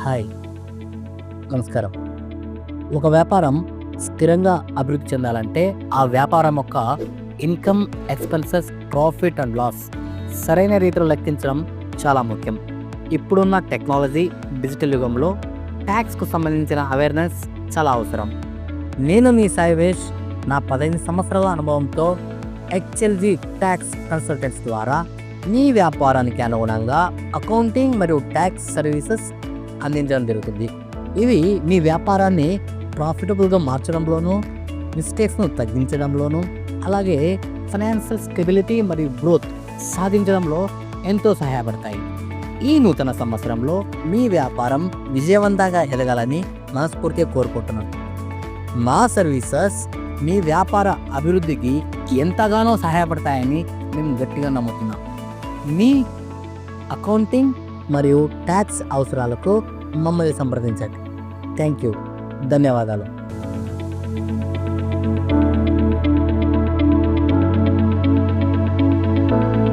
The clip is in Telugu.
హాయ్. నమస్కారం. ఒక వ్యాపారం స్థిరంగా అభివృద్ధి చెందాలంటే ఆ వ్యాపారం యొక్క income expenses profit and loss సరైన రీతిలో లెక్కించడం చాలా ముఖ్యం. ఇప్పుడున్న టెక్నాలజీ డిజిటల్ యుగంలో ట్యాక్స్కు సంబంధించిన అవేర్నెస్ చాలా అవసరం. నేను మీ సాయివేష్ నా పదహైదు సంవత్సరాల అనుభవంతో హెచ్ఎల్జీ ట్యాక్స్ కన్సల్టెంట్స్ ద్వారా మీ వ్యాపారానికి అనుగుణంగా అకౌంటింగ్ మరియు ట్యాక్స్ సర్వీసెస్ అందించడం జరుగుతుంది. ఇవి మీ వ్యాపారాన్ని ప్రాఫిటబుల్గా మార్చడంలోనూ మిస్టేక్స్ను తగ్గించడంలోనూ అలాగే ఫైనాన్షియల్ స్టెబిలిటీ మరియు గ్రోత్ సాధించడంలో ఎంతో సహాయపడతాయి. ఈ నూతన సంవత్సరంలో మీ వ్యాపారం విజయవంతంగా ఎదగాలని మనస్ఫూర్తిగా కోరుకుంటున్నాను. మా సర్వీసెస్ మీ వ్యాపార అభివృద్ధికి ఎంతగానో సహాయపడతాయని మేము గట్టిగా నమ్ముతున్నాం. మీ అకౌంటింగ్ మరియు ట్యాక్స్ అవసరాలకు మమ్మల్ని సంప్రదించండి. థ్యాంక్ యూ ధన్యవాదాలు.